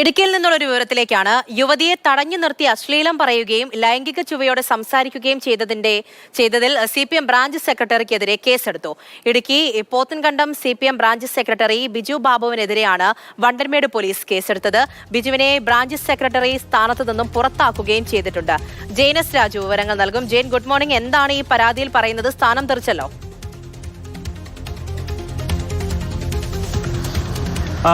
ഇടുക്കിയിൽ നിന്നുള്ള ഒരു വിവരത്തിലേക്കാണ്. യുവതിയെ തടഞ്ഞു നിർത്തി അശ്ലീലം പറയുകയും ലൈംഗിക ചുവയോടെ സംസാരിക്കുകയും ചെയ്തതിന്റെ ചെയ്തതിൽ സി പി എം ബ്രാഞ്ച് സെക്രട്ടറിക്കെതിരെ കേസെടുത്തു. Idukki Pothankandam C P M branch secretary Biju ബാബുവിനെതിരെയാണ് Vandanmedu police കേസെടുത്തത്. ബിജുവിനെ ബ്രാഞ്ച് സെക്രട്ടറി സ്ഥാനത്തു നിന്നും പുറത്താക്കുകയും ചെയ്തിട്ടുണ്ട്. ജെയ്നസ് രാജു വിവരങ്ങൾ നൽകും. Jain good morning. എന്താണ് ഈ പരാതിയിൽ പറയുന്നത്? സ്ഥാനം തെറിച്ചല്ലോ ആ,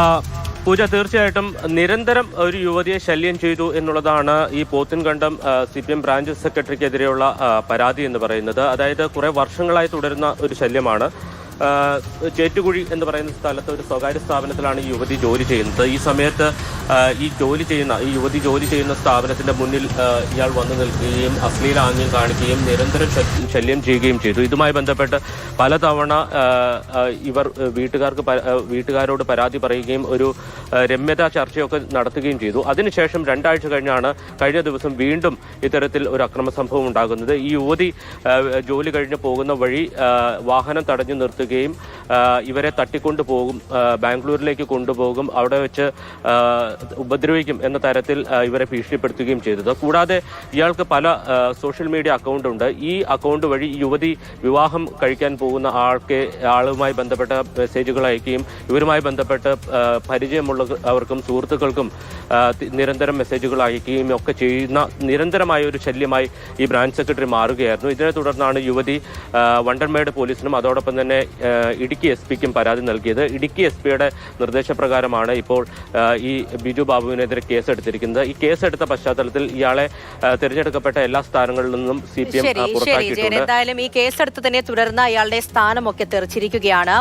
പൂജ തീർച്ചയായിട്ടും നിരന്തരം ഒരു യുവതിയെ ശല്യം ചെയ്തു എന്നുള്ളതാണ് ഈ Pothinkandam C P M branch സെക്രട്ടറിക്കെതിരെയുള്ള പരാതി എന്ന് പറയുന്നത്. അതായത് കുറെ വർഷങ്ങളായി തുടരുന്ന ഒരു ശല്യമാണ്. ചേറ്റുകുഴി എന്ന് പറയുന്ന സ്ഥലത്ത് ഒരു സ്വകാര്യ സ്ഥാപനത്തിലാണ് ഈ യുവതി ജോലി ചെയ്യുന്നത്. ഈ സമയത്ത് ഈ ജോലി ചെയ്യുന്ന ഈ യുവതി ജോലി ചെയ്യുന്ന സ്ഥാപനത്തിന്റെ മുന്നിൽ ഇയാൾ വന്നു നിൽക്കുകയും അശ്ലീല ആംഗ്യം കാണിക്കുകയും നിരന്തരം ശല്യം ചെയ്യുകയും ചെയ്തു. ഇതുമായി ബന്ധപ്പെട്ട് പലതവണ ഇവർ വീട്ടുകാർക്ക് വീട്ടുകാരോട് പരാതി പറയുകയും ഒരു രമ്യതാ ചർച്ചയൊക്കെ നടത്തുകയും ചെയ്തു. അതിനുശേഷം രണ്ടാഴ്ച കഴിഞ്ഞാണ് കഴിഞ്ഞ ദിവസം വീണ്ടും ഇത്തരത്തിൽ ഒരു അക്രമ സംഭവം ഉണ്ടാകുന്നത്. ഈ യുവതി ജോലി കഴിഞ്ഞ് പോകുന്ന വഴി വാഹനം തടഞ്ഞു നിർത്തുകയും ഇവരെ തട്ടിക്കൊണ്ടു പോകും ബാംഗ്ലൂരിലേക്ക് കൊണ്ടുപോകും അവിടെ വെച്ച് ഉപദ്രവിക്കും എന്ന തരത്തിൽ ഇവരെ ഭീഷണിപ്പെടുത്തുകയും ചെയ്തത്. കൂടാതെ ഇയാൾക്ക് പല സോഷ്യൽ മീഡിയ അക്കൗണ്ട് ഉണ്ട് ഈ അക്കൗണ്ട് വഴി യുവതി വിവാഹം കഴിക്കാൻ പോകുന്ന ആൾക്ക് ആളുമായി ബന്ധപ്പെട്ട മെസ്സേജുകൾ അയക്കുകയും ഇവരുമായി ബന്ധപ്പെട്ട് പരിചയമുള്ള അവർക്കും സുഹൃത്തുക്കൾക്കും നിരന്തരം മെസ്സേജുകൾ അയക്കുകയും ഒക്കെ ചെയ്യുന്ന നിരന്തരമായ ഒരു ശല്യമായി ഈ ബ്രാഞ്ച് സെക്രട്ടറി മാറുകയായിരുന്നു. ഇതിനെ തുടർന്നാണ് യുവതി വണ്ടൻമേട് പോലീസിനും അതോടൊപ്പം തന്നെ ആ, ഇടുക്കി എസ് പിക്കും പരാതി നൽകിയത്. ഇടുക്കി എസ് പിയുടെ നിർദ്ദേശപ്രകാരമാണ് ഇപ്പോൾ ഈ ബിജു ബാബുവിനെതിരെ കേസെടുത്തിരിക്കുന്നത്. ഈ കേസെടുത്ത പശ്ചാത്തലത്തിൽ ഇയാളെ തെരഞ്ഞെടുക്കപ്പെട്ട എല്ലാ സ്ഥാനങ്ങളിൽ നിന്നും സി പി എം പുറത്താക്കിയിട്ടുണ്ട്. എന്തായാലും ഈ കേസെടുത്തതിനെ തുടർന്ന് അയാളുടെ സ്ഥാനമൊക്കെ തെറിച്ചിരിക്കുകയാണ്.